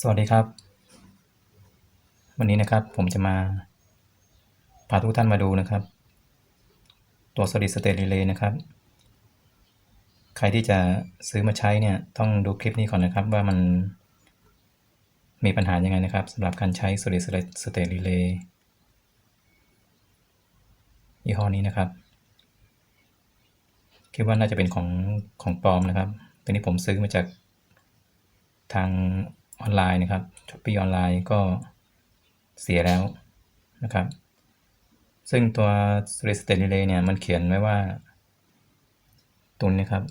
สวัสดีครับ วันนี้นะครับผมจะมาพาทุกท่านมาดูนะครับ ตัว Solid State Relay นะครับ ใครที่จะซื้อมาใช้เนี่ยต้องดูคลิปนี้ก่อนนะครับว่ามันมีปัญหายังไงนะครับสำหรับการใช้ Solid State Relay ยี่ห้อนี้นะครับ คิดว่าน่าจะเป็นของของปลอมนะครับตัวนี้ผมซื้อมาจากทาง ออนไลน์นะครับช้อปปี้ออนไลน์ก็เสียแล้วนะครับ ซึ่งตัว Solid State Relay เนี่ยมันเขียนไว้ว่าตรงนี้ครับ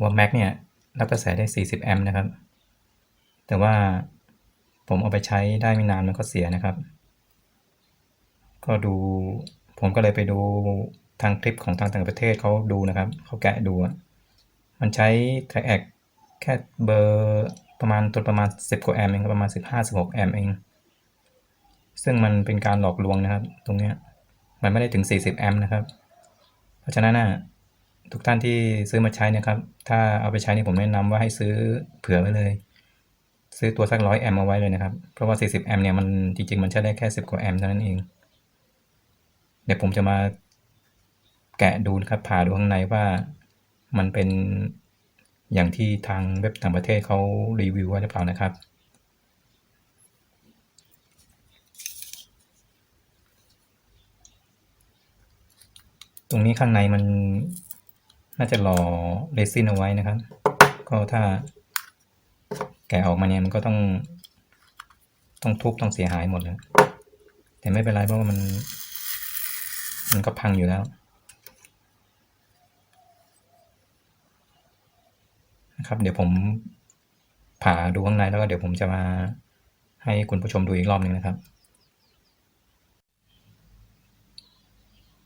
ว่า Mac เนี่ยรับกระแสได้ 40 แอมป์นะครับ แต่ว่าผมเอาไปใช้ได้ไม่นานมันก็เสียนะครับ ก็ดูผมก็เลยไปดูทางคลิปของทางต่างประเทศเขาดูนะครับ เขาแกะดู มันใช้ t r a c แค่เบอร์ประมาณตัวประมาณ 10 กว่าแอมเองประมาณ 15-16 แอมเอง ซึ่งมันเป็นการหลอกลวงนะครับ ตรงเนี้ยมันไม่ได้ถึง 40 แอมนะครับ เพราะฉะนั้นนะทุกท่านที่ซื้อมาใช้นะครับ ถ้าเอาไปใช้นี่ผมแนะนำว่าให้ซื้อเผื่อไว้เลย ซื้อตัวสักร้อยแอมเอาไว้เลยนะครับ เพราะว่า 40 แอมเนี่ยมันจริงๆ มันใช้ได้แค่ 10 กว่าแอมเท่านั้นเอง เดี๋ยวผมจะมาแกะดูนะครับผ่าดูข้างในว่ามันเป็น อย่างที่ทางเว็บต่างประเทศเขารีวิวไว้หรือเปล่านะครับ ตรงนี้ข้างในมันน่าจะหล่อเรซินเอาไว้นะครับ ก็ถ้าแกะออกมาเนี่ยมันก็ต้อง ต้องทุบต้องเสียหายหมดเลยแต่ไม่เป็นไรเพราะว่ามัน มันก็พังอยู่แล้ว นะครับ เดี๋ยวผมผ่าดูข้างในแล้วก็เดี๋ยวผมจะมาให้คุณผู้ชมดูอีกรอบหนึ่งนะครับ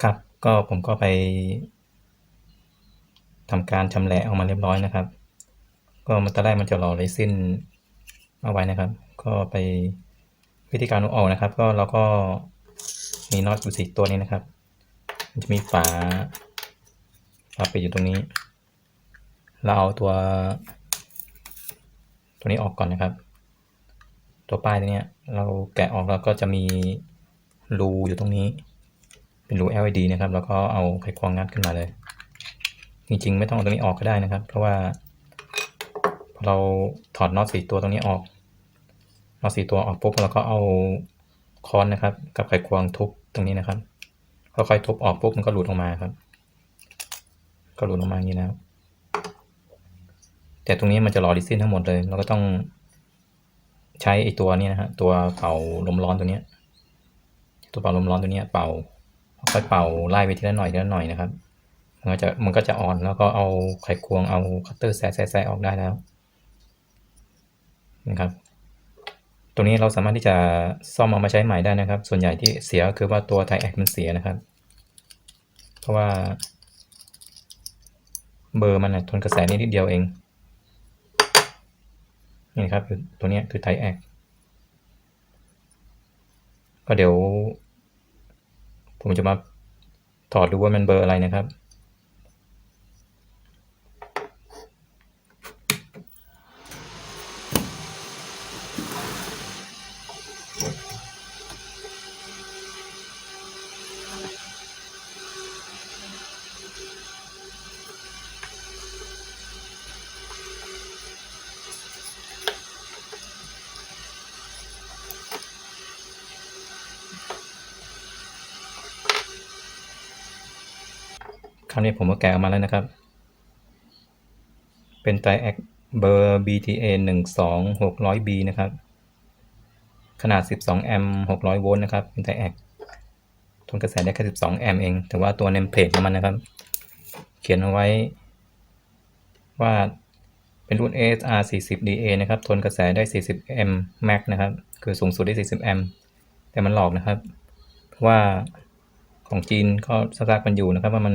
ครับก็ผมก็ไปทำการชำแหละออกมาเรียบร้อยนะครับ ก็มันตอนแรกมันจะหล่อเรซินเอาไว้นะครับ ก็ไปวิธีการเอาออกนะครับ ก็เราก็มีน็อตอยู่สี่ตัวนี้นะครับ มันจะมีฝาฝาปิดอยู่ตรงนี้ เราเอาตัว ตัวนี้ออกก่อนนะครับ ตัวป้ายตัวนี้เราแกะออกแล้วก็จะมีรูอยู่ตรงนี้ เป็นรู LED นะครับ แล้วก็เอาไขควงงัดขึ้นมาเลย จริงๆ ไม่ต้องเอาตรงนี้ออกก็ได้นะครับ เพราะว่าพอเราถอดน็อตสีตัวตรงนี้ออกน็อตสีตัวออกปุ๊บเราก็เอาค้อนนะครับ กับไขควงทุบตรงนี้นะครับค่อยๆทุบออกปุ๊บมันก็หลุดออกมาครับ ก็หลุดออกมาอย่างนี้แล้ว แต่ตรงนี้มันจะรอดิซินทั้งหมดเลยเราก็ต้องใช้ไอตัวนี้นะฮะตัวเป่าลมร้อนตัวนี้ตัวเป่าลมร้อนตัวนี้เป่าค่อยเป่าไล่ไปทีละหน่อยทีละหน่อยนะครับมันก็จะมันก็จะอ่อนแล้วก็เอาไขควงเอาคัตเตอร์แซะแซะออกได้แล้วนะครับตัวนี้เราสามารถที่จะซ่อมเอามาใช้ใหม่ได้นะครับ ส่วนใหญ่ที่เสียก็คือว่าตัวไทแอคมันเสียนะครับ เพราะว่าเบอร์มันนะทนกระแสนิดเดียวเอง นี่ครับคือตัวนี้คือไทแอคก็เดี๋ยว ผมจะมาถอดดูว่ามันเบอร์อะไรนะครับ ราวนี้ผมก็แกะออกมาแล้วนะครับ เป็นไตรแอคเบอร์ BTA 1 2 600B นะครับ ขนาด 12 แอมป์ 600 โวลต์นะครับ เป็นไตรแอคทนกระแสได้แค่ 12 แอมป์เอง แต่ว่าตัวเนมเพลทของมันนะครับ เขียนเอาไว้ ว่าเป็นรุ่น ASR 40 DA นะครับ ทนกระแสได้ 40 แอมป์ max นะครับ คือสูงสุดได้ 40 แอมป์แต่มันหลอกนะครับ เพราะว่าของจีนก็สตาร์กันอยู่นะครับว่ามัน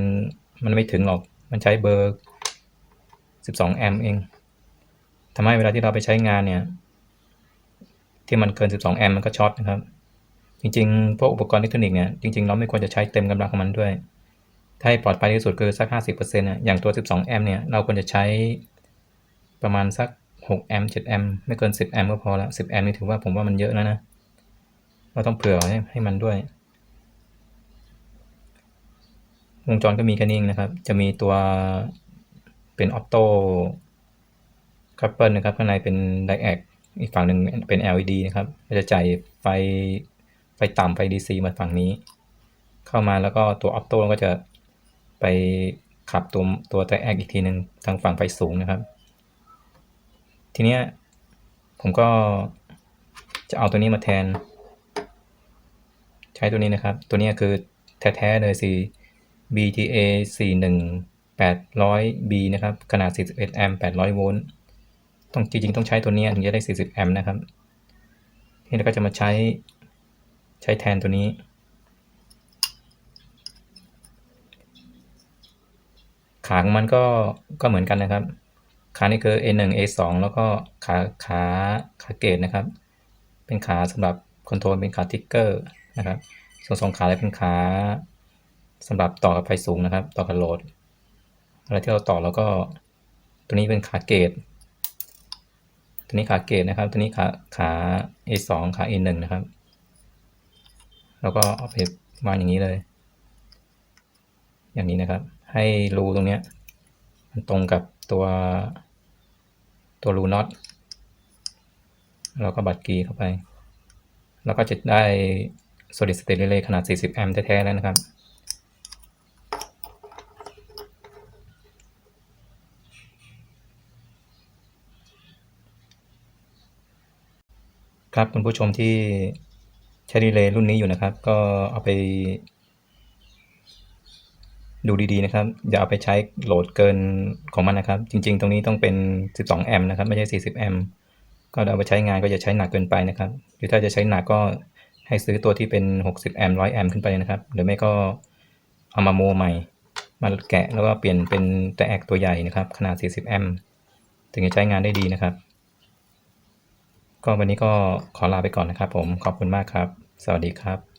มันไม่ถึงหรอก มันใช้เบอร์ 12 แอมป์เองทำให้เวลาที่เราไปใช้งานเนี่ย ที่มันเกิน 12 แอมป์มันก็ช็อตนะครับ จริงๆ พวกอุปกรณ์อิเล็กทรอนิกส์เนี่ย จริงๆ เราไม่ควรจะใช้เต็มกำลังของมันด้วย ถ้าให้ปลอดภัยที่สุดคือสัก 50%นะอย่างตัว 12 แอมป์เนี่ย เราควรจะใช้ประมาณสัก 6 แอมป์ 7 แอมป์ ไม่เกิน 10 แอมป์ก็พอละ 10 แอมป์นี่ถือว่าผมว่ามันเยอะแล้วนะ เราต้องเผื่อให้ให้มันด้วย วงจรก็มีแค่นี้เองนะครับ จะมีตัวเป็นออโต้คัพเปิลนะครับ ข้างในเป็นไดแอกอีกฝั่งหนึ่งเป็น LED นะครับจะจ่ายไฟไฟต่ำไฟ DC มาฝั่งนี้ เข้ามาแล้วก็ตัวออโต้ก็จะไปขับตัวตัวไดแอกอีกทีหนึ่งทางฝั่งไฟสูงนะครับ ทีเนี้ยผมก็จะเอาตัวนี้มาแทน ใช้ตัวนี้นะครับ ตัวนี้คือแท้ๆเลยสิ BTA 41800 B นะครับ ขนาด 41 แอมป์ 800 โวลต์ ต้องจริงๆ ต้องใช้ตัวนี้ถึงจะได้ 40 แอมป์นะครับทีนี้เราก็จะมาใช้ใช้แทนตัวนี้ ขาของมันก็ก็เหมือนกันนะครับ ขานี่คือ A1 A2 แล้วก็ขาขาขาเกตนะครับ เป็นขาสำหรับคอนโทรลเป็นขาทิกเกอร์นะครับ ส่วนสองขาเลยเป็นขา สำหรับต่อกับไฟสูงนะครับ ต่อกับโหลดอะไรที่เราต่อแล้วก็ ตัวนี้เป็นขาเกตตัวนี้ขาเกตนะครับ ตัวนี้ขาขา A2 ขา A1 นะครับ แล้วก็เอาไปวางอย่างนี้เลย อย่างนี้นะครับ ให้รูตรงเนี้ยมันตรงกับตัวตัวรูน็อตเราก็บัดกีเข้าไป แล้วก็จะได้ solid state relay ขนาด 40 แอมป์แท้ๆแล้วนะครับ ครับคุณผู้ชมที่ใช้รีเลย์รุ่นนี้อยู่นะครับ ก็เอาไป ดูดีๆนะครับ อย่าเอาไปใช้โหลดเกินของมันนะครับ จริง ๆ ตรงนี้ต้องเป็น 12 แอมป์นะครับ ไม่ใช่ 40 แอมป์ก็เอาไปใช้งานก็จะใช้หนักเกินไปนะครับ หรือถ้าจะใช้หนักก็ให้ซื้อตัวที่เป็น 60 แอมป์100 แอมป์ขึ้นไปนะครับ หรือไม่ก็เอามาโมใหม่มาแกะแล้วก็เปลี่ยนเป็นแต่แอกตัวใหญ่นะครับ ขนาด 40 แอมป์ถึงจะใช้งานได้ดีนะครับ ก็วันนี้ก็ขอลาไปก่อนนะครับผมขอบคุณมากครับ สวัสดีครับ